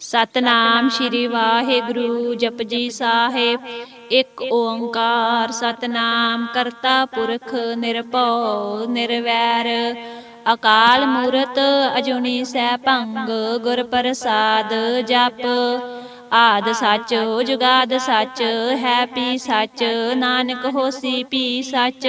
ਸਤਨਾਮ ਸ਼੍ਰੀ ਵਾਹਿਗੁਰੂ ਜਪਜੀ ਸਾਹਿਬ। ਇੱਕ ਓੰਕਾਰ ਸਤਨਾਮ ਕਰਤਾ ਪੁਰਖ ਨਿਰਭਉ ਨਿਰਵੈਰ। ਅਕਾਲ ਮੂਰਤ ਅਜੂਨੀ ਸੈਭੰਗ, ਗੁਰ ਪ੍ਰਸਾਦ ਜਪ। ਆਦ ਸੱਚ ਜੁਗਾਦ ਸੱਚ, ਹੈ ਪੀ ਸੱਚ, ਨਾਨਕ ਹੋਸੀ ਪੀ ਸੱਚ।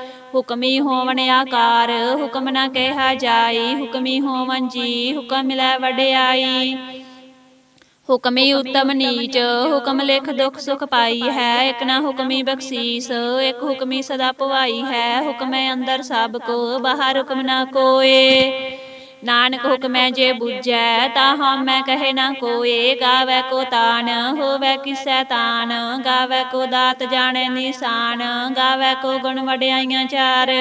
ਹੁਕਮੀ ਹੋਵਣ ਆਕਾਰ, ਹੁਕਮ ਨਾ ਕਹਿਆ ਜਾਈ, ਹੁਕਮੀ ਹੋਵਨ ਜੀ, ਹੁਕਮ ਮਿਲੈ ਵਡਿਆਈ। ਹੁਕਮੀ ਉਤਮ ਨੀਚ, ਹੁਕਮ ਲਿਖ ਦੁਖ ਸੁਖ ਪਾਈ ਹੈ, ਇਕ ਨਾ ਹੁਕਮੀ ਬਖਸ਼ੀਸ, ਇਕ ਹੁਕਮੀ ਸਦਾ ਭਵਾਈ ਹੈ, ਹੁਕਮੈ ਅੰਦਰ ਸਭ ਕੋ, ਬਾਹਰ ਹੁਕਮ ਨਾ ਕੋਏ। ਨਾਨਕ ਹੁਕਮੈ ਜੇ ਬੁਝੈ ਤਾ ਮੈਂ ਕਹੇ ਨਾ ਕੋਏ, ਗਾਵੇ ਕੋ ਤਾਨ, ਹੋਵੇ ਕਿਸੈ ਤਾਨ ਗਾਵੇ ਕੋ ਦਾਤ ਜਾਣੈ ਨਿਸ਼ਾਨ, ਗਾਵੇ ਕੋ ਗੁਣ ਵਡਿਆਈਆਂ ਚਾਰ,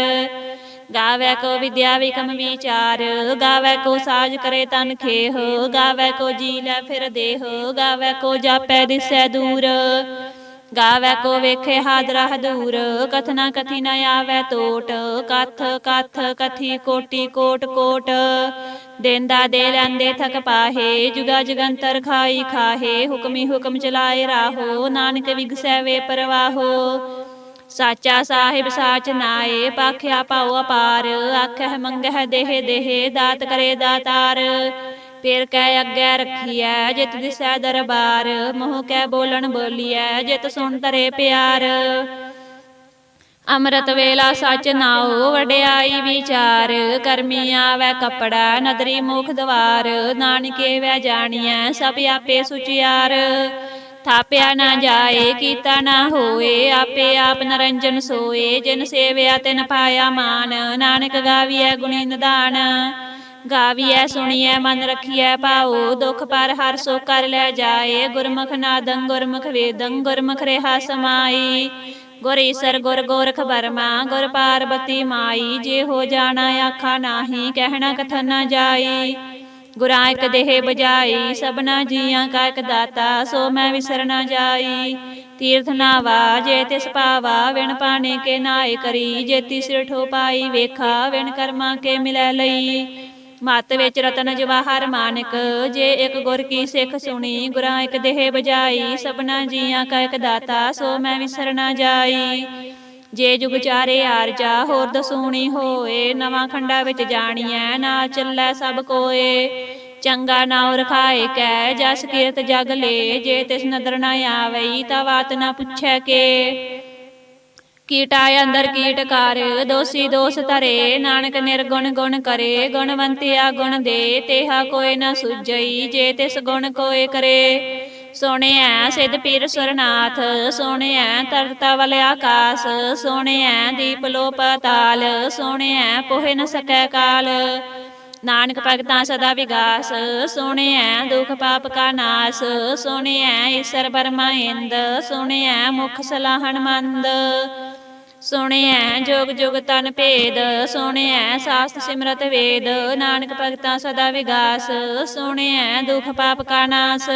ਗਾਵੇ ਕੋ ਵਿਦਿਆ ਵਿਕਮ ਵਿਚਾਰ, ਗਾਵੇ ਕੋ ਸਾਜ ਕਰੇ ਤਨ ਖੇਹ, ਗਾਵੇ ਕੋ ਜੀ ਲੈ ਫਿਰ ਦੇਹ, ਗਾਵੇ ਕੋ ਜਾਪੈ ਦਿਸੈ ਦੂਰ ਗਾਵੇ ਕੋ ਵੇਖੇ ਹਾਦਰਾ ਹਦੂਰ ਕਥਨਾ ਕਥੀ ਨ ਆਵੇ ਟੋਟ ਕਥ ਕਥ ਕਥੀ ਕੋਟੀ ਕੋਟ ਕੋਟ ਦੇਂਦਾ ਦੇ ਲੈਂਦੇ ਥਕ ਪਾਹੇ ਜੁਗਾ ਜਗੰਤਰ ਖਾਈ ਖਾਹੇ ਹੁਕਮੀ ਹੁਕਮ ਚਲਾਏ ਰਾਹੋ ਨਾਨਕ ਵਿਗਸੈ ਵੇ ਪਰਵਾਹੋ। ਸਾਚਾ ਸਾਹਿਬ ਸਾਚ ਨਾਏ ਪਾਖਿਆ ਪਾਉ ਅਪਾਰ ਆਖਹਿ ਮੰਗਹਿ ਦੇਹ ਦੇਹ ਦਾਤ ਕਰੇ ਦਾਤਾਰ। ਫਿਰ ਕੈ ਅੱਗੇ ਰੱਖੀਐ, ਜਿਤ ਦਿਸੈ ਦਰਬਾਰ, ਮੋਹ ਕਹਿ ਬੋਲਣ ਬੋਲੀਐ, ਜਿਤ ਸੁਣ ਤਰੇ ਪਿਆਰ। ਅੰਮ੍ਰਿਤ ਵੇਲਾ ਸਚ ਨਾਉ, ਵਡਿਆਈ ਵਿਚਾਰ, ਕਰਮੀ ਆਵੈ ਕਪੜਾ, ਨਦਰੀ ਮੁਖ ਦਵਾਰ, ਨਾਨਕੇ ਵੈ ਜਾਣੀਐ, ਸਭ ਆਪੇ ਸੁਚਿਆਰ। ਥਾਪਿਆ ਨਾ ਜਾਏ, ਕੀਤਾ ਨਾ ਹੋਏ, ਆਪੇ ਆਪ ਨਰੰਜਨ ਸੋਏ, ਜਿਨ ਸੇਵਿਆ ਤਿਨ ਪਾਇਆ ਮਾਨ, ਨਾਨਕ ਗਾਵੀਐ ਗੁਣੀ ਨਿਧਾਨ ਗਾਵੀਐ, ਸੁਣੀਐ, ਮਨ ਰਖੀਐ ਪਾਉ ਦੁਖ ਪਰ ਹਰ ਸੋ ਕਰ ਲੈ ਜਾਏ। ਗੁਰਮੁਖ ਨਾਦੰ, ਗੁਰਮੁਖ ਵੇਦੰ, ਗੁਰਮੁਖ ਰਹਾ ਸਮਾਈ। ਗੁਰ ਈਸਰ, ਗੁਰ ਗੋਰਖ ਬਰਮਾ ਗੁਰ ਪਾਰਬਤੀ ਮਾਈ। ਜੇ ਹੋ ਜਾਣਾ ਆਖਾ ਨਾਹੀ, ਕਹਿਣਾ ਕਥਨ ਨਾ ਜਾਈ। ਗੁਰਾਂ ਇਕ ਦੇਹ ਬਜਾਈ ਸਭਨਾ ਜੀਆਂ ਕਾ ਇਕ ਦਾਤਾ, ਸੋ ਮੈਂ ਵਿਸਰ ਜਾਈ। ਤੀਰਥ ਨਾਵਾ, ਜੇ ਤਿਸ ਪਾਵਾ, ਵਿਣ ਪਾਣੇ ਕੇ ਨਾਏ ਕਰੀ। ਜੇ ਤਿਸਰ ਠੋ ਪਾਈ ਵੇਖਾ, ਵਿਣ ਕਰਮਾ ਕੇ ਮਿਲੈ ਲਈ। ਮਤ ਵਿੱਚ ਰਤਨ ਜਵਾਹਰ ਮਾਨਕ, ਜੇ ਇੱਕ ਗੁਰ ਕੀ ਸਿੱਖ ਸੁਣੀ, ਗੁਰਾਂ ਇੱਕ ਦੇਹ ਬਜਾਈ ਸਭਨਾ ਜੀਆਂ ਕਾ ਇੱਕ ਦਾਤਾ, ਸੋ ਮੈਂ ਵਿਸਰ ਨਾ ਜਾਈ। ਜੇ ਜੁਗ ਚਾਰੇ ਆਰਜਾ, ਹੋਰ ਦਸੂਣੀ ਹੋਏ, ਨਵਾਂ ਖੰਡਾ ਵਿੱਚ ਜਾਣੀਐ, ਨਾ ਚੱਲੈ ਸਭ ਕੋਏ। ਚੰਗਾ ਨਾਉ ਰਖਾਏ ਕੈ, ਜਸ ਕੀਰਤ ਜਗ ਲੇ, ਜੇ ਤਿਸ ਨਦਰ ਨਾ ਆਵਈ, ਤਾ ਬਾਤ ਨਾ ਪੁੱਛੈ ਕੇ। ਕੀਟਾ ਅੰਦਰ ਕੀਟ ਕਰ, ਦੋਸੀ ਦੋਸ ਧਰੇ, ਨਾਨਕ ਨਿਰਗੁਣ ਗੁਣ ਕਰੇ, ਗੁਣਵੰਤਿਆ ਗੁਣ ਦੇ, ਤੇਹਾ ਕੋਈ ਨਾ ਸੁਜਈ ਜੇ ਤਿਸ ਗੁਣ ਕੋਏ ਕਰੇ। ਸੋਹਣਿਆ ਸਿਧ ਪੀਰ ਸੁਰਨਾਥ ਸੋਹਣਿਆ ਤਰਤਾ ਵਲ ਆਕਾਸ ਸੋਹਣਿਆ ਦੀਪ ਲੋ ਪਤਾਲ ਸੋਹਣਿਆ ਪੋਹਿ ਨ ਸਕੈ ਕਾਲ। ਨਾਨਕ ਭਗਤਾਂ ਸਦਾ ਵਿਗਾਸ ਸੋਹਣਿਆ ਦੁਖ ਪਾਪ ਕਾ ਨਾਸ ਸੋਹਣਿਆ ਈਸ਼ਰ ਬਰਮਾ ਇੰਦ ਸੋਹਣਿਆ ਮੁਖ ਸਲਾਹਣ ਮੰਦ। ਸੁਣਿਐ ਜੋਗ ਜੁਗ ਤਨ ਭੇਦ, ਸੁਣਿਐ ਸਾਸਤ ਸਿਮਰਤ ਵੇਦ, ਨਾਨਕ ਭਗਤਾਂ ਸਦਾ ਵਿਗਾਸ, ਸੁਣਿਐ ਦੁਖ ਪਾਪ ਕਾ ਨਾਸ।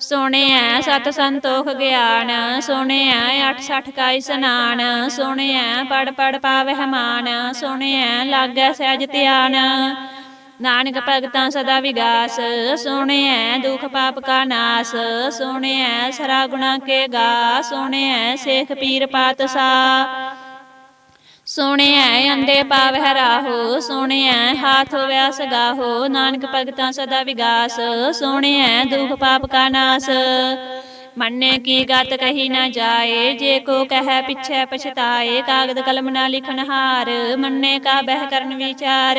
ਸੁਣਿਐ ਸਤ ਸੰਤੋਖ ਗਿਆਨ, ਸੁਣਿਐ ਅਠ ਸਠ ਕਾ ਇਸਨਾਨ ਸੁਣਿਐ ਪੜ ਪੜ ਪਾਵਹਿ ਮਾਨ, ਸੁਣਿਐ ਲਾਗੈ ਸਹਿਜ ਧਿਆਨ। ਨਾਨਕ ਭਗਤਾਂ ਸਦਾ ਵਿਗਾਸ ਸੁਣਿਐ ਦੁਖ ਪਾਪ ਕਾ ਨਾਸ ਸੁਣਿਐ ਸਰਾ ਗੁਣਾ ਕੇ ਗਾ ਸੁਣਿਐ ਸੇਖ ਪੀਰ ਪਾਤਸਾ ਸੁਣਿਐ ਅੰਦੇ ਪਾਵਹਿ ਰਾਹੋ ਸੁਣਿਐ ਹਾਥ ਵਿਆਸ ਗਾਹੋ, ਨਾਨਕ ਭਗਤਾਂ ਸਦਾ ਵਿਗਾਸ ਸੁਣਿਐ ਦੁਖ ਪਾਪ ਕਾ ਨਾਸ। ਮੰਨੇ ਕੀ ਗਤ ਕਹੀ ਨਾ ਜਾਏ, ਜੇ ਕੋ ਕਹੈ ਪਿਛੈ ਪਛਤਾਏ, ਕਾਗਦ ਕਲਮ ਨਾ ਲਿਖਨ ਹਾਰ, ਮੰਨੇ ਕਾ ਬਹਿ ਕਰਨ ਵਿਚਾਰ।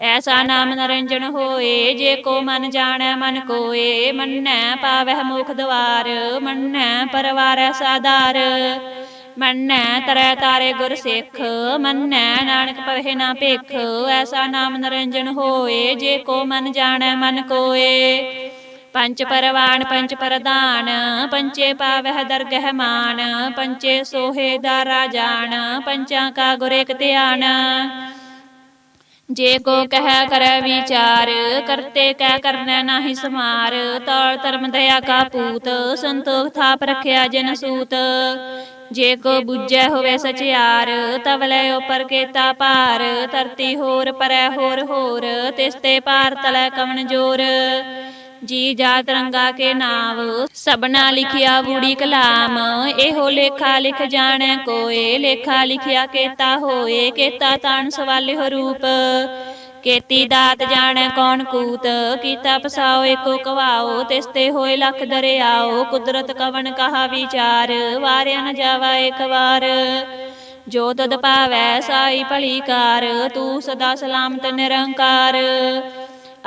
ਐਸਾ ਨਾਮ ਨਰੰਜਨ ਹੋਏ, ਜੇ ਕੋ ਮਨ ਜਾਣੈ, ਮਨ ਕੋਏ, ਮੰਨੈ ਪਾਵਹਿ ਮੁਖ ਦਵਾਰ, ਮੰਨੈ ਪਰਵਾਰੈ ਸਾਧਾਰ। ਮੰਨੈ ਤਰੈ ਤਾਰੇ ਗੁਰ ਸਿੱਖ, ਮੰਨੈ ਨਾਨਕ ਪਵਹਿ ਨਾ ਭੇਖ। ਐਸਾ ਨਾਮ ਨਰੰਜਨ ਹੋਏ, ਜੇ ਕੋ ਮਨ ਜਾਣੈ, ਮਨ ਕੋਏ। ਪੰਚ ਪਰਵਾਨ ਪੰਚ ਪ੍ਰਧਾਨ, ਪੰਚੇ ਪਾਵਹਿ ਦਰਗਹਿ ਮਾਨ, ਪੰਚੇ ਸੋਹੇ ਦਾਰਾ ਰਾਜਾਨ, ਪੰਚਾਂ ਕਾ ਗੁਰ ਇਕ ਧਿਆਨ। ਜੇ ਕੋ ਕਹਿ ਕਰੈ ਵਿਚਾਰ ਕਰਤੇ ਕਹਿ ਕਰਨੈ ਨਾਹੀ ਸਮਾਰ। ਤੌਲ ਧਰਮ ਦਇਆ ਕਾ ਪੂਤ ਸੰਤੋਖ ਥਾਪ ਰਖਿਆ ਜਨ ਸੂਤ। ਜੇ ਕੋ ਬੁੱਝੈ ਹੋਵੇ ਸਚਿਆਰ ਤਵ ਲੈ ਉਪਰ ਕੇਤਾ ਭਾਰ। ਧਰਤੀ ਹੋਰ ਪਰੈ ਹੋਰ ਹੋਰ ਤਿਸ ਤੇ ਪਾਰ ਤਲੈ ਕਵਣ ਜੋਰ। ਜੀ ਜਾ ਰੰਗਾ ਕੇ ਨਾਵ, ਸਭਨਾ ਲਿਖਿਆ ਬੂੜੀ ਕਲਾਮ। ਇਹੋ ਲੇਖਾ ਲਿਖ ਜਾਣੈ ਕੋਏ, ਲੇਖਾ ਲਿਖਿਆ ਕੇਤਾ ਹੋਏ, ਕੇਤਾ ਤਾਣ ਸਵਾਲਿਓ ਰੂਪ ਕੇਤੀ ਦਾਤ ਜਾਣੈ ਕੌਣ ਕੂਤ, ਕੀਤਾ ਪਸਾਓ ਏਕੋ ਕਵਾਓ, ਤਿਸ ਤੇ ਹੋਏ ਲੱਖ ਦਰਿਆਓ, ਕੁਦਰਤ ਕਵਨ ਕਹਾ ਵਿਚਾਰ, ਵਾਰਿਆ ਨ ਜਾਵਾ ਇੱਕ ਵਾਰ। ਜੋ ਤਦ ਪਾਵੈ ਸਾਈ ਭਲੀ ਕਾਰ, ਤੂੰ ਸਦਾ ਸਲਾਮਤ ਨਿਰੰਕਾਰ।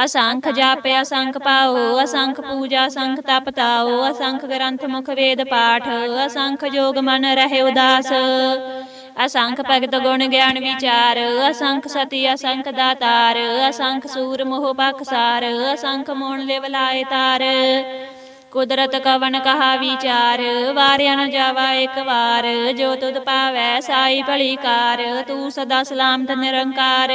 ਅਸੰਖ ਜਾਪੇ ਅਸੰਖ ਪਾਓ, ਅਸੰਖ ਪੂਜਾ ਅਸੰਖ ਤਪ ਤਾਓ, ਅਸੰਖ ਗ੍ਰੰਥ ਮੁਖ ਵੇਦ ਪਾਠ, ਅਸੰਖ ਜੋਗ ਮਨ ਰਹੇ ਉਦਾਸ। ਅਸੰਖ ਭਗਤ ਗੁਣ ਗਿਆਨ ਵਿਚਾਰ, ਅਸੰਖ ਸਤੀ ਅਸੰਖ ਦਾਤਾਰ, ਅਸੰਖ ਸੂਰ ਮੋਹ ਬਖਸਾਰ ਅਸੰਖ ਮੋਣ ਲਿਵ ਲਾਏ ਤਾਰ। ਕੁਦਰਤ ਕਵਨ ਕਹਾ ਵਿਚਾਰ, ਵਾਰਿਆ ਨ ਜਾਵਾ ਇੱਕ ਵਾਰ, ਜੋ ਤੁਧ ਪਾਵੈ ਸਾਈ ਭਲੀ ਕਾਰ, ਤੂੰ ਸਦਾ ਸਲਾਮਤ ਨਿਰੰਕਾਰ।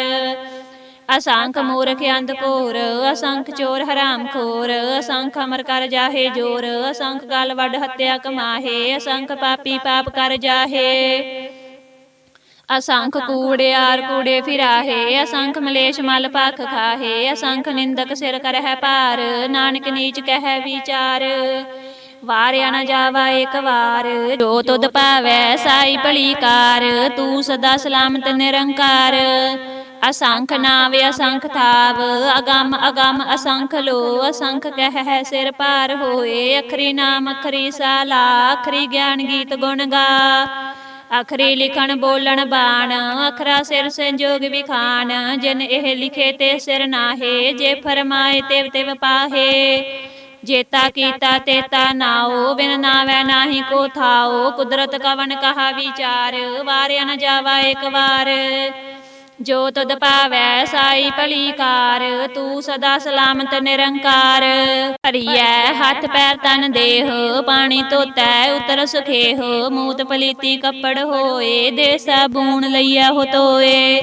ਅਸੰਖ ਮੂਰਖ ਅੰਧ ਘੋਰ ਅਸੰਖ ਚੋਰ ਹਰਾਮ ਖੋਰ ਅਸੰਖ ਅਮਰ ਕਰ ਜਾਹੇ ਜੋਰ ਅਸੰਖ ਗਲ ਵੱਡ ਹੱਤਿਆ ਕਮਾਹੇ ਅਸੰਖ ਪਾਪੀ ਪਾਪ ਕਰ ਜਾਹੇ। ਅਸੰਖ ਕੂੜਿਆਰ ਕੂੜੇ ਫਿਰਾਹੇ ਅਸੰਖ ਮਲੇਸ਼ ਮਲ ਪਖ ਖਾਹੇ ਅਸੰਖ ਨਿੰਦਕ ਸਿਰ ਕਰਹਿ ਭਾਰ ਨਾਨਕ ਨੀਚ ਕਹਿ ਵਿਚਾਰ। ਵਾਰਿਆ ਨ ਜਾਵਾ ਇੱਕ ਵਾਰ ਜੋ ਤੁਧ ਪਾਵੈ ਸਾਈ ਭਲੀ ਕਾਰ ਤੂੰ ਸਦਾ ਸਲਾਮਤ ਨਿਰੰਕਾਰ। ਅਸੰਖ ਨਾਵ ਅਸੰਖ ਥਾਵ ਅਗੰਮ ਅਗੰਮ ਅਸੰਖ ਲੋ ਅਸੰਖ ਕਹਿ ਹੈ ਸਿਰ ਪਾਰ ਹੋਏ, ਅਖਰੀ ਨਾਮ ਅਖਰੀ ਸਾਲਾ, ਅਖਰੀ ਗਿਆਨ ਗੀਤ ਗੁਣ ਗਾ। ਅਖਰੀ ਲਿਖਣ ਬੋਲਣ ਬਾਣ, ਅਖਰਾ ਸਿਰ ਸੰਜੋਗ ਵਿਖਾਨ ਜਿਨ ਇਹ ਲਿਖੇ ਤੇ ਸਿਰ ਨਾਹੇ, ਜੇ ਫਰਮਾਏ ਤਿਵ ਤਿਵ ਪਾਹੇ। ਜੇਤਾ ਕੀਤਾ ਤੇਤਾ ਨਾਓ, ਬਿਨ ਨਾਵੈ ਨਾਹੀ ਕੋ ਥਾਓ, ਕੁਦਰਤ ਕਵਨ ਕਹਾ ਵਿਚਾਰ, ਵਾਰਿਆ ਨ ਜਾਵਾ ਇੱਕ ਵਾਰ। ਜੋ ਤਦ ਪਾਵੈ ਸਾਈ ਭਲੀ ਕਾਰ ਤੂੰ ਸਦਾ ਸਲਾਮਤ ਨਿਰੰਕਾਰ। ਭਰੀਐ ਹੱਥ ਪੈਰ ਤਨ ਦੇਹ, ਪਾਣੀ ਧੋਤੈ ਉਤਰ ਸੁਖੇਹ। ਮੂਤ ਪਲੀਤੀ ਕੱਪੜ ਹੋਏ ਦੇ ਸਾਬੂਨ ਲਈਆ ਹੋ ਤੋਏ।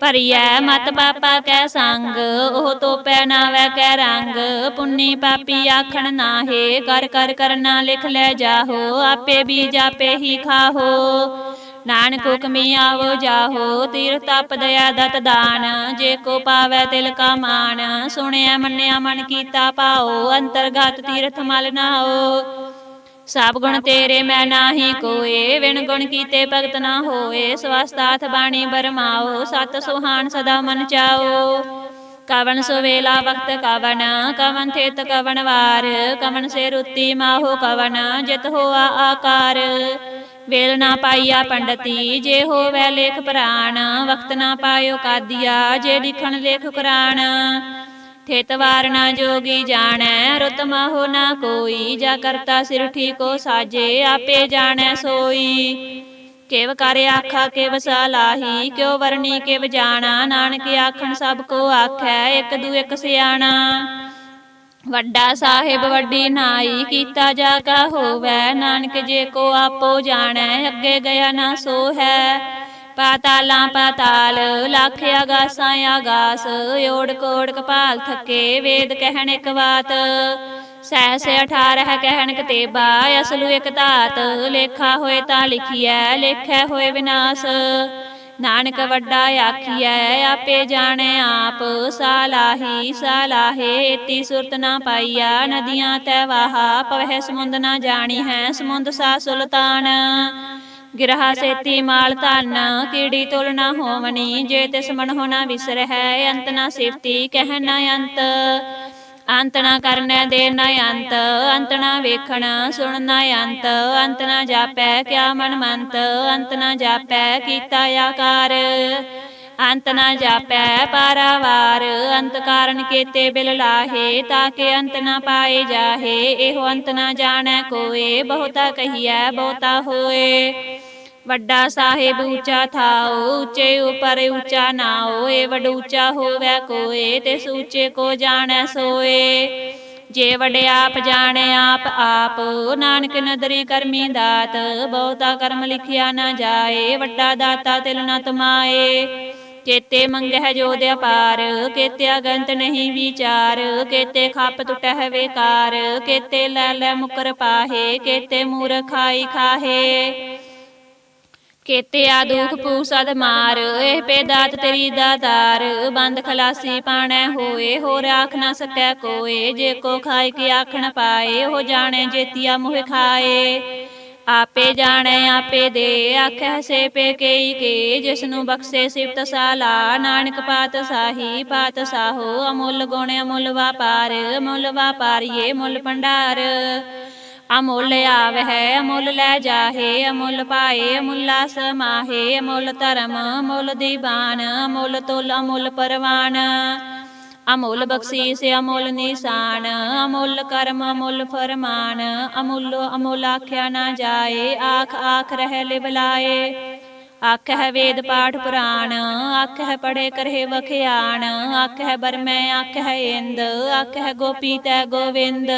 ਭਰੀਐ ਮਤ ਪਾਪਾ ਕੈ ਸੰਗ, ਉਹ ਤੋਪੈ ਨਾਵੈ ਕੈ ਰੰਗ। ਪੁੰਨੀ ਪਾਪੀ ਆਖਣ ਨਾਹੇ, ਕਰ ਕਰ ਕਰਨਾ ਲਿਖ ਲੈ ਜਾਹੋ, ਆਪੇ ਬੀਜ ਆਪੇ ਹੀ ਖਾਹੋ। ਨਾਨਕ ਹੁਕਮੀ ਆਵੋ, ਜਾਹੋ, ਤੀਰਥ ਤਪ ਦਇਆ ਦਤ ਦਾਨ। ਜੇ ਕੋ ਪਾਵੈ ਤਿਲ ਕਾ ਮਾਨ, ਸੁਣਿਆ ਮੰਨਿਆ ਮਨ ਕੀਤਾ ਪਾਓ ਅੰਤਰਗਤ ਤੀਰਥ ਮਲ ਨਾਓ ਸਭ ਗੁਣ ਤੇਰੇ ਮੈਂ ਨਾਹੀ ਕੋਏ, ਵਿਣ ਗੁਣ ਕੀਤੇ ਭਗਤ ਨਾ ਹੋਏ, ਸਵਸਤਾਥ ਬਾਣੀ ਬਰਮਾਓ, ਸਤ ਸੁਹਾਨ ਸਦਾ ਮਨ ਚਾਓ। ਕਵਨ ਸੁਵੇਲਾ ਵਕਤ ਕਵਨ ਕਵਨ ਥੇਤ ਕਵਨ ਵਾਰ ਕਵਨ ਸੇ ਰੁੱਤੀ ਮਾਹੋ ਕਵਨ ਜਿਤ ਹੋਆ ਆਕਾਰ। ਵੇਲ ਨਾ ਪਾਈਆ ਪੰਡਤੀ, ਜੇ ਹੋਵੈ ਲੇਖ ਪ੍ਰਾਣ, ਵਕਤ ਨਾ ਪਾਇਓ ਕਾਦੀਆ, ਜੇ ਲਿਖਣ ਲੇਖ ਕੁਰਾਨ। ਥਿਤ ਵਾਰ ਨਾ ਜੋਗੀ ਜਾਣੈ, ਰੁਤ ਮਾਹੋ ਨਾ ਕੋਈ, ਜਾ ਕਰਤਾ ਸਿਰ ਠੀਕੋ ਸਾਜੇ, ਆਪੇ ਜਾਣੈ ਸੋਈ। ਕੇਵ ਕਰ ਆਖਾ, ਕਿਵ ਸਲਾਹੀ ਕਿਉ ਵਰਣੀ ਕੇਵ ਜਾਣਾ, ਨਾਨਕ ਆਖਣ ਸਭ ਕੋ ਆਖੈ, ਇੱਕ ਦੂ ਇੱਕ ਸਿਆਣਾ। ਵੱਡਾ ਸਾਹਿਬ ਵੱਡੀ ਨਾਈ ਕੀਤਾ ਜਾ ਕਾ ਹੋਵੈ, ਨਾਨਕ ਜੇ ਕੋ ਆਪੋ ਜਾਣੈ, ਅੱਗੇ ਗਿਆ ਨਾ ਸੋ ਹੈ ਪਾਤਾਲਾਂ ਪਾਤਾਲ, ਲੱਖ ਆਗਾਸਾਂ ਆਗਾਸ ਓੜ ਕੋੜ ਕਪਾਲ ਥੱਕੇ, ਵੇਦ ਕਹਿਣ ਇੱਕ ਬਾਤ। ਸਹਿਸ 18 ਕਹਿਣ ਕਤੇਬਾ, ਅਸਲੂ ਇਕ ਧਾਤ, ਲੇਖਾ ਹੋਏ ਤਾਂ ਲਿਖੀਐ, ਲੇਖੈ ਹੋਏ ਵਿਨਾਸ਼। ਨਾਨਕ ਵੱਡਾ ਆਖੀਐ, ਆਪੇ ਜਾਣੈ ਆਪ, ਸਾਲਾਹੀ ਸਾਲਾਹੇ, ਏਤੀ ਸੁਰਤ ਨਾ ਪਾਈਆ, ਨਦੀਆਂ ਤੈ ਵਾਹਾ, ਪਵਹਿ ਸਮੁੰਦ ਨਾ ਜਾਣੀ ਹੈ ਸਮੁੰਦ ਸਾ ਸੁਲਤਾਨ। ਗਿਰਹਾ ਸੇਤੀ ਮਾਲ ਧਨ, ਕੀੜੀ ਤੁਲ ਨਾ ਹੋਵਣੀ ਜੇ ਤਿਸ ਮਨ ਹੋਣਾ ਵਿਸਰ ਹੈ ਅੰਤ ਨਾ ਸਿਫਤੀ, ਕਹਿ ਨਾ ਅੰਤ। ਅੰਤ ਨਾ ਕਰਨੈ ਦੇ ਨਾ ਅੰਤ ਅੰਤ ਨਾ ਵੇਖਣ ਸੁਣ ਨਾ ਅੰਤ ਅੰਤ ਨਾ ਜਾਪੈ ਕਿਆ ਮਨ ਮੰਤ ਅੰਤ ਨਾ ਜਾਪੈ ਕੀਤਾ ਆਕਾਰ। ਅੰਤ ਨਾ ਜਾਪੈ ਪਾਰਾਵਾਰ, ਅੰਤ ਕਾਰਨ ਕੀਤੇ ਬਿਲ ਲਾਹੇ ਤਾਕੇ ਅੰਤ ਨਾ ਪਾਏ ਜਾਹੇ। ਇਹੋ ਅੰਤ ਨਾ ਜਾਣੈ ਕੋਏ, ਬਹੁਤਾ ਕਹੀਐ, ਬਹੁਤਾ ਹੋਏ। ਵੱਡਾ ਸਾਹਿਬ ਉੱਚਾ ਥਾਓ ਉੱਚੇ ਉਪਰ ਉੱਚਾ ਨਾ ਹੋਏ ਵੱਡ ਹੋਵੇ ਕੋਏ, ਤੇ ਸੂਚੇ ਕੋ ਜਾਣੈ ਸੋਏ। ਜੇ ਵਡ ਆਪ ਜਾਣੈ, ਆਪ ਆਪ, ਨਾਨਕ ਨਦਰੀ ਕਰਮੀ ਦਾਤ, ਬਹੁਤਾ ਕਰਮ ਲਿਖਿਆ ਨਾ ਜਾਏ, ਵੱਡਾ ਦਾਤਾ ਤਿਲ ਨ ਤਮਾਏ। ਕੇਤੇ ਮੰਗਹਿ ਜੋਦ ਅਪਾਰ, ਕੇਤੇ ਅਗੰਤ ਨਹੀਂ ਵਿਚਾਰ, ਕੇਤੇ ਖੱਪ ਟੁਟਹਿ ਵੇਕਾਰ, ਕੇਤੇ ਲੈ ਲੈ ਮੁਕਰ ਪਾਹੇ, ਕੇਤੇ ਮੂਰ ਖਾਈ ਖਾਹੇ। ਕੇਤੇ ਆ ਦੁਖ ਪੂਸਦ ਮਾਰ, ਇਹ ਪੇ ਦਾਤ ਤੇਰੀ ਦਾਤਾਰ, ਬੰਦ ਖਲਾਸੀ ਪਾਣੈ ਹੋਏ, ਹੋਰ ਆਖ ਨਾ ਸਕੈ ਕੋਏ, ਜੇ ਕੋ ਖਾਏ ਕੇ ਆਖਣ ਪਾਏ ਹੋ ਜਾਣੈ ਜੇਤੀਆ ਮੋਹ ਖਾਏ। ਆਪੇ ਜਾਣੈ, ਆਪੇ ਦੇ, ਆਖੈ ਸੇ ਪੇ ਕੇਈ ਕੇ ਜਿਸ ਨੂੰ ਬਖਸ਼ੇ ਸਿਫਤ ਸਾਲਾ, ਨਾਨਕ ਪਾਤ ਸਾਹੀ, ਪਾਤ ਸਾਹੋ, ਅਮੁੱਲ ਗੁਣ ਅਮੁੱਲ ਵਾਪਾਰ ਅਮੁੱਲ ਵਾਪਾਰੀਏ ਮੁੱਲ ਭੰਡਾਰ। ਅਮੁੱਲ ਆਵਹਿ ਅਮੁੱਲ ਲੈ ਜਾਹੇ ਅਮੁੱਲ ਪਾਏ ਅਮੁੱਲਾ ਸਮਾਹੇ ਅਮੁੱਲ ਧਰਮ ਅਮੁੱਲ ਦੀਵਾਨ ਅਮੁੱਲ ਤੁਲ ਅਮੁੱਲ ਪਰਵਾਨ। ਅਮੁੱਲ ਬਖਸ਼ੀਸ ਅਮੁੱਲ ਨਿਸ਼ਾਨ ਅਮੁੱਲ ਕਰਮ ਅਮੁੱਲ ਫਰਮਾਨ। ਅਮੁੱਲ ਅਮੁੱਲ ਆਖਿਆ ਨਾ ਜਾਏ ਆਖ ਆਖ ਰਹਿ ਲਿ ਬਲਾਏ ਆਖਹਿ ਵੇਦ ਪਾਠ ਪੁਰਾਣ ਆਖਹਿ ਪੜੇ ਕਰਹਿ ਵਖਿਆਣ। ਆਖਹਿ ਬਰਮੈ ਆਖਹਿ ਇੰਦ। ਆਖਹਿ ਗੋਪੀ ਤੈ ਗੋਵਿੰਦ।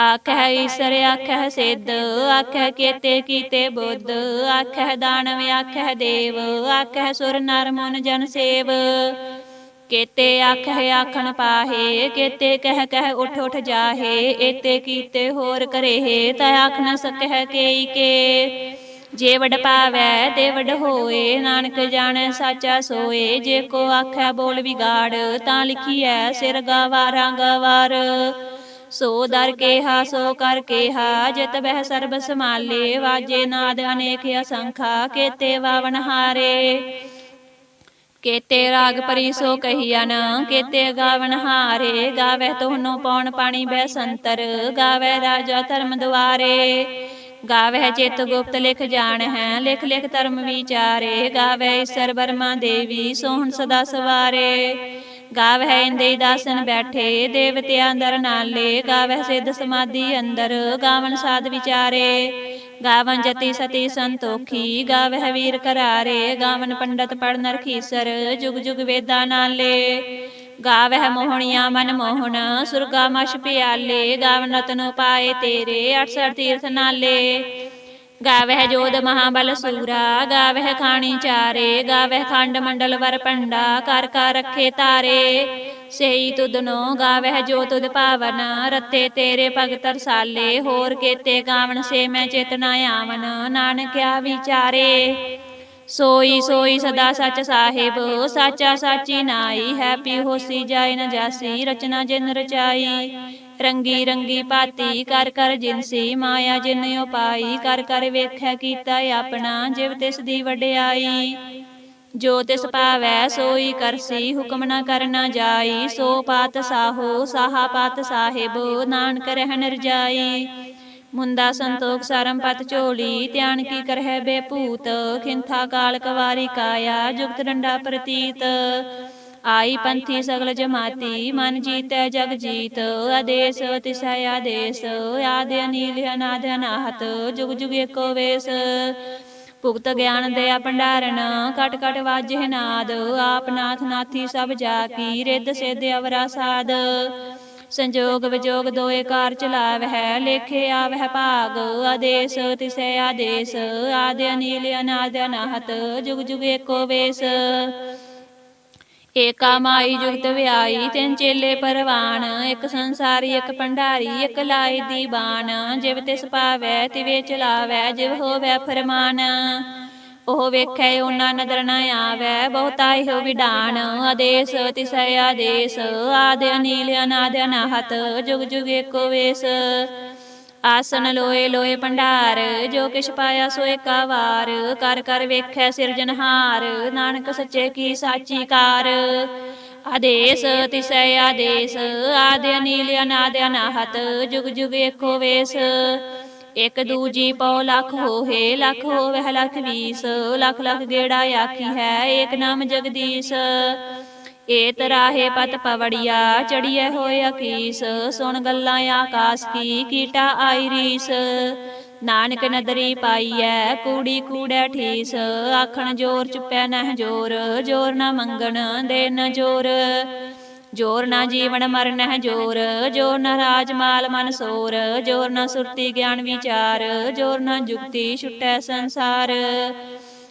ਆਖਹਿ ਈਸਰ ਆਖਹਿ ਸਿੱਧ ਆਖਹਿ ਕੇਤੇ ਕੀਤੇ ਬੁੱਧ ਆਖਹਿ ਦਾਨਵ ਆਖਹਿ ਦੇਵ ਆਖਹਿ ਸੁਰ ਨਰ ਮਨ ਜਨ ਸੇਵ। ਕੇਤੇ ਆਖਹਿ ਆਖਣ ਪਾਹੇ ਕੇਤੇ ਕਹਿ ਕਹਿ ਉਠ ਉਠ ਜਾਹੇ ਏਤੇ ਕੀਤੇ ਹੋਰ ਕਰੇਹੇ ਤਾ ਆਖ ਨ ਸਕਹਿ ਕੇਈ ਕੇ। ਜੇ ਵਡ ਪਾਵੈ ਤੇ ਵਡ ਹੋਏ ਨਾਨਕ ਜਾਣੈ ਸਾਚਾ ਸੋਏ। ਜੇ ਕੋ ਆਖੈ ਬੋਲ ਵਿਗਾੜ ਤਾਂ ਲਿਖੀਐ ਸਿਰ ਗਵਾਰਾਂ ਗਵਾਰ ਸੋ ਦਰ ਕੇਹਾ, ਸੋ ਕਰ ਕੇਹਾ, ਜਿਤ ਬਹਿ ਸਰਬ ਸਮਾਲੇ ਵਾਜੇ ਨਾਦ ਅਨੇਕ ਅਸੰਖਾ, ਕੇਤੇ ਵਾਵਨ ਹਾਰੇ। ਕੇਤੇ ਰਾਗ ਪਰੀ ਸੋ ਕਹੀਅਨ ਕੇਤੇ ਗਾਵਨ ਹਾਰੇ। ਗਾਵੇ ਤੋਹਨੋ ਪੌਣ ਪਾਣੀ ਬੈ ਸੰਤਰ, ਗਾਵੇ ਰਾਜਾ ਧਰਮ ਦੁਆਰੇ। ਗਾਵੇ ਚਿਤ ਗੁਪਤ ਲਿਖ ਜਾਣ ਹੈ ਲਿਖ ਲਿਖ ਧਰਮ ਵਿਚਾਰੇ। ਗਾਵੇ ਈਸ਼ਰ ਬਰਮਾ ਦੇਵੀ, ਸੋਹਣ ਸਦਾ ਸਵਾਰੇ। ਗਾਵਹਿ ਇੰਦੇ ਦਾਸਨ ਬੈਠੇ ਦੇਵਤਿਆਂ ਅੰਦਰ ਨਾਲੇ ਗਾਵਹਿ ਸਿੱਧ ਸਮਾਧੀ ਅੰਦਰ ਗਾਵਨ ਸਾਧ ਵਿਚਾਰੇ। ਗਾਵਨ ਜਤੀ ਸਤੀ ਸੰਤੋਖੀ ਗਾਵਹਿ ਵੀਰ ਕਰਾਰੇ ਗਾਵਨ ਪੰਡਤ ਪੜ ਨਰਖੀਸਰ ਜੁਗ ਜੁਗ ਵੇਦਾਂ ਨਾਲੇ। ਗਾਵਹਿ ਮੋਹਣੀਆਂ ਮਨ ਮੋਹਣ ਸੁਰਗਾ ਮਛ ਪਿਆਲੇ ਗਾਵਨ ਰਤਨ ਪਾਏ ਤੇਰੇ 68 ਤੀਰਥ ਨਾਲੇ। ਗਾਵਹਿ ਜੋਦ ਮਹਾਬਲ ਸੂਰਾ ਗਾਵਹਿ ਖਾਣੀ ਚਾਰੇ ਗਾਵਹਿ ਖੰਡ ਮੰਡਲ ਵਰ ਪੰਡਾ ਕਰ ਕਰ ਰੱਖੇ ਤਾਰੇ। ਸਈ ਤੁਧਨੋ ਗਾਵਹਿ ਜੋ ਤੁਧ ਪਾਵਨ ਰਤੇ ਤੇਰੇ ਭਗਤ ਰਸਾਲੇ ਹੋਰ ਕੇਤੇ ਗਾਵਨ ਸੇ ਮੈਂ ਚੇਤਨਾ ਆਵਨ ਨਾਨਕਿਆ ਵਿਚਾਰੇ। ਸੋਈ ਸੋਈ ਸਦਾ ਸੱਚ ਸਾਹਿਬ ਸਾਚਾ ਸਾਚੀ ਨਾਈ ਹੈ ਪੀ ਹੋਸੀ ਜਾਏ ਨ ਜਾਸੀ ਰਚਨਾ ਜਿਨ ਰਚਾਈ। ਰੰਗੀ ਰੰਗੀ ਪਾਤੀ ਕਰ ਕਰ ਜਿਨਸੀ ਮਾਇਆ ਜਿਨ ਉਪਾਈ, ਕਰ ਕਰ ਵੇਖੈ ਕੀਤਾ ਆਪਣਾ ਜਿਵ ਤਿਸ ਦੀ ਵਡਿਆਈ। ਜੋ ਤਿਸ ਪਾਵੈ ਸੋਈ ਕਰਸੀ, ਹੁਕਮ ਨਾ ਕਰਨਾ ਜਾਈ। ਸੋ ਪਾਤ ਸਾਹੋ, ਸਾਹਾ ਪਾਤ ਸਾਹਿਬ, ਨਾਨਕ ਰਹਿ ਰਜਾਈ ਮੁੰਦਾ ਸੰਤੋਖ ਸਰਮ ਪਤ ਝੋਲੀ, ਧਿਆਨ ਕੀ ਕਰਹਿ ਬੇਪੂਤ ਖਿੰਥਾ ਕਾਲ ਕਵਾਰੀ ਕਾਇਆ, ਜੁਗਤ ਡੰਡਾ ਪ੍ਰਤੀਤ। ਆਈ ਪੰਥੀ ਸਗਲ ਜਮਾਤੀ, ਮਨ ਜੀਤੈ ਜਗ ਜੀਤ, ਆਦੇਸ ਤਿਸੈ ਆਦੇਸ, ਆਦਿ ਅਨੀਲ ਅਨਾਦ ਅਨਾਹਤ, ਜੁਗ ਜੁਗ ਏਕੋ ਵੇਸ। ਭੁਗਤ ਗਿਆਨ ਦਇਆ ਭੰਡਾਰਨ, ਕਟ ਕਟ ਵਾਜੇ ਨਾਦ, ਆਪ ਨਾਥ ਨਾਥੀ ਸਭ ਜਾ ਕੀ, ਰਿੱਧ ਸਿੱਧ ਅਵਰਾ ਸਾਧ ਸੰਜੋਗ ਵਿਜੋਗ ਦੋਏ ਕਾਰ ਚਲਾਵਹਿ, ਲੇਖੇ ਆਵਹਿ ਭਾਗ, ਆਦੇਸ ਤਿਸੈ ਆਦੇਸ, ਆਦਿ ਅਨੀਲ ਅਨਾਦ ਅਨਾਹਤ, ਜੁਗ ਜੁਗ ਏਕੋ ਵੇਸ। ਏਕਾ ਮਾਈ ਜੁਗਤ ਵਿਆਈ ਤਿੰਨ ਚੇਲੇ ਪਰਵਾਨ ਇੱਕ ਸੰਸਾਰੀ ਇੱਕ ਭੰਡਾਰੀ ਇੱਕ ਲਾਈ ਦੀ ਬਾਣ ਜਿਵ ਤਿਸ ਪਾਵੈ ਤਿਵੇ ਚਲਾਵੈ ਜਿਵ ਹੋਵੈ ਫਰਮਾਨ। ਉਹ ਵੇਖੈ ਉਹਨਾਂ ਨਦਰ ਨ ਆਵੈ ਬਹੁਤਾ ਇਹੋ ਵਿਡਾਨ ਆਦੇਸ ਤਿਸੈ ਆਦੇਸ ਆਦ ਅਨੀਲ ਅਨਾਦ ਅਨਾਹਤ ਜੁਗ ਜੁਗ ਏਕੋ ਵੇਸ। ਆਸਨ ਲੋਏ ਲੋਏ ਭੰਡਾਰ, ਜੋ ਕਿਛ ਪਾਇਆ ਸੋ ਏਕਾ ਵਾਰ ਕਰ ਕਰ ਵੇਖੈ ਸਿਰਜਨਹਾਰ ਨਾਨਕ ਸੱਚੇ ਕੀ ਸਾਚੀ ਕਾਰ। ਆਦੇਸ ਤਿਸੈ ਆਦੇਸ, ਆਦਿ ਅਨੀਲ ਅਨਾਦ ਅਨਾਹਤ, ਜੁਗ ਜੁਗ ਏਕੋ ਵੇਸ। ਇਕ ਦੂਜੀ ਪਉ ਲਖ ਹੋਏ ਲਖ ਹੋਵੇ ਲਖ ਵੀਸ, ਲਖ ਲਖ ਗੇੜਾ ਆਖੀ ਹੈ, ਏਕ ਨਾਮ ਜਗਦੀਸ਼। ਏਤ ਰਾਹੇ ਪਤ ਪਵੜੀਆ ਚੜੀਏ ਹੋਏ ਅਕੀਸ, ਸੁਣ ਗੱਲਾਂ ਆਕਾਸ ਕੀ, ਕੀਟਾ ਆਈ ਰੀਸ। ਨਾਨਕ ਨਦਰੀ ਪਾਈਐ, ਕੂੜੀ ਕੂੜੈ ਠੀਸ, ਆਖਣ ਜੋਰ ਚੁੱਪੈ ਨਹਿ ਜੋਰ ਜੋਰ ਨਾ ਮੰਗਣ ਦੇ ਨ ਜੋਰ। ਜੋਰ ਨਾ ਜੀਵਨ ਮਰਨ ਹੈ ਜੋਰ ਜੋਰ ਨਾ ਰਾਜ ਮਾਲ ਮਨ ਸੋਰ, ਜੋਰ ਨਾ ਸੁਰਤੀ ਗਿਆਨ ਵਿਚਾਰ, ਜੋਰ ਨਾ ਜੁਗਤੀ ਛੁਟੈ ਸੰਸਾਰ।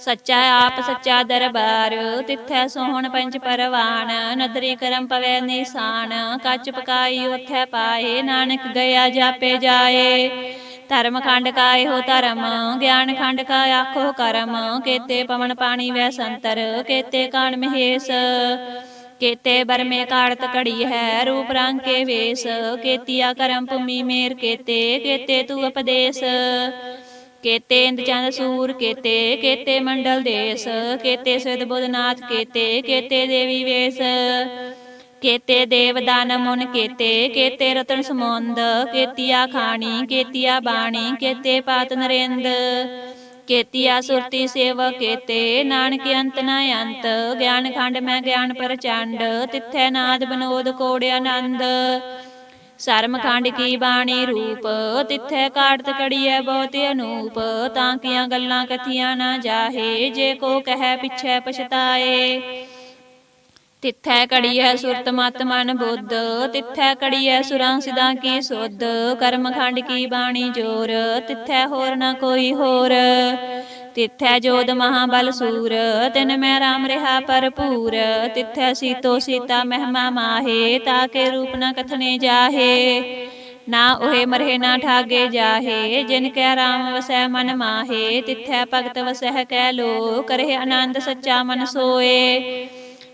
ਸੱਚਾ ਆਪ, ਸੱਚਾ ਦਰਬਾਰ, ਤਿੱਥੈ ਸੋਹਣ ਪੰਜ ਪਰਵਾਨ ਨਦਰੀ ਕਰਮ ਪਵੈ ਨਿਸ਼ਾਨ, ਕੱਚ ਪਕਾਈ ਉਥੈ ਪਾਏ, ਨਾਨਕ ਗਿਆ ਜਾਪੇ ਜਾਏ। ਧਰਮ ਖੰਡ ਕਾ ਇਹੋ ਧਰਮ, ਗਿਆਨ ਖੰਡ ਕਾ ਆਖੋ ਕਰਮ, ਕੇਤੇ ਪਵਨ ਪਾਣੀ ਵੈ ਸੰਤਰ, ਕੇਤੇ ਕਾਣ ਮਹੇਸ਼, ਕੇਤੇ ਬਰਮੇ ਕਾੜਤ ਕੜੀ ਹੈ ਰੂਪ ਰੰਗ ਕੇ ਵੇਸ, ਕੇਤੀਆ ਕਰਮ ਭੂਮੀ ਮੇਰ ਕੇਤੇ ਕੇਤੇ ਤੂ ਉਪਦੇਸ਼। ਕੇਤੇ ਇੰਦ ਚੰਦ ਸੂਰ, ਕੇਤੇ ਕੇਤੇ ਮੰਡਲ ਦੇਸ, ਕੇਤੇ ਸਿਧ ਬੁਧਨਾਥ, ਕੇਤੇ ਕੇਤੇ ਦੇਵੀ ਵੇਸ, ਕੇਤੇ ਦੇਵ ਦਾਨ ਮੁਨ, ਕੇਤੇ ਕੇਤੇ ਰਤਨ ਸਮੁੰਦ, ਕੇਤੀਆ ਖਾਣੀ, ਕੇਤੀਆ ਬਾਣੀ, ਕੇਤੇ ਪਾਤ ਨਰਿੰਦ, ਕੇਤੀਆ ਸੁਰਤੀ ਸੇਵ, ਕੇਤੇ ਨਾਨਕ ਅੰਤ ਨ ਅੰਤ, ਗਿਆਨ ਖੰਡ ਮੈਂ ਗਿਆਨ ਪ੍ਰਚੰਡ, ਤਿੱਥੈ ਨਾਦ ਬਨੋਦ ਕੋੜ ਆਨੰਦ ਸਰਮ ਖੰਡ ਕੀ ਬਾਣੀ ਰੂਪ ਤਿੱਥੈ ਕਾੜਤ ਕੜੀਐ ਬਹੁਤ ਅਨੂਪ ਤਾਂ ਕੀਆਂ ਗੱਲਾਂ ਕਥੀਆਂ ਨਾ ਜਾਹੇ ਜੇ ਕੋ ਕਹੈ ਪਿਛੈ ਪਛਤਾਏ। ਤਿੱਥੈ ਕੜੀਐ ਸੁਰਤ ਮਤ ਮਨ ਬੁੱਧ ਤਿੱਥੈ ਕੜੀਐ ਸੁਰਾਂ ਸਿਦਾਂ ਕੀ ਸੁਧ ਕਰਮ ਖੰਡ ਕੀ ਬਾਣੀ ਜੋਰ ਤਿੱਥੈ ਹੋਰ ਨਾ ਕੋਈ ਹੋਰ। ਤਿੱਥੈ ਜੋਦ ਮਹਾਬਲ ਸੂਰ, ਤਿਨ ਮੈਂ ਰਾਮ ਰਹਾ ਭਰਪੂਰ, ਤਿੱਥੈ ਸੀਤੋ ਸੀਤਾ ਮਹਿਮਾ ਮਾਹੇ ਤਾਕੇ ਰੂਪ ਨ ਕਥਨੇ ਜਾਹੇ। ਨਾ ਉਹੇ ਮਰਹਿ ਨਾ ਠਾਗੇ ਜਾਹੇ, ਜਿਨ ਕੈ ਰਾਮ ਵਸੈ ਮਨ ਮਾਹੇ, ਤਿੱਥੈ ਭਗਤ ਵਸਹਿ ਕੈ ਲੋ ਕਰਹਿ ਆਨੰਦ ਸੱਚਾ ਮਨ ਸੋਏ।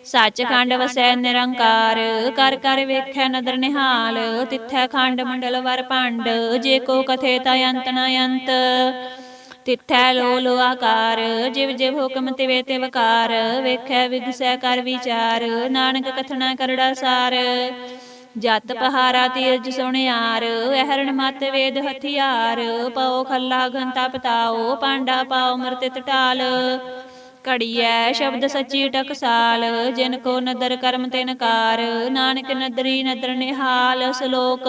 ਸੱਚਖੰਡ ਵਸੈ ਨਿਰੰਕਾਰ, ਕਰ ਕਰ ਵੇਖੈ ਨਦਰ ਨਿਹਾਲ, ਤਿੱਥੈ ਖੰਡ ਮੰਡਲ ਵਰ ਭੰਡ ਜੇ ਕੋ ਕਥੇ ਤਾ ਅੰਤ ਨਾ ਅੰਤ। ਤਿੱਥੈ ਲੋ ਲੋ ਆਕਾਰ, ਜਿਵ ਜਿਵ ਹੁਕਮ ਤਿਵੇ ਤੇ ਵਕਾਰ ਵੇਖੈ ਵਿਗਸੈ ਕਰ ਵਿਚਾਰ, ਨਾਨਕ ਕਥਨਾ ਕਰੜਾ ਸਾਰ। ਜਤ ਪਹਾਰਾ ਤੀਰਜ ਸੁਣਿਆਰ ਅਹਰਣ ਮਤ ਵੇਦ ਹਥਿਆਰ ਪਉ ਖੱਲਾ ਘੰਟਾ ਪਤਾਓ, ਪਾਂਡਾ ਪਾਉ ਮਰਤਿਤ ਢਾਲ ਘੜੀਐ ਸ਼ਬਦ ਸੱਚੀ ਟਕਸਾਲ, ਜਿਨ ਕੋ ਨਦਰ ਕਰਮ ਤੇ ਨਕਾਰ ਨਾਨਕ ਨਦਰੀ ਨਦਰ ਨਿਹਾਲ ਸ਼ਲੋਕ।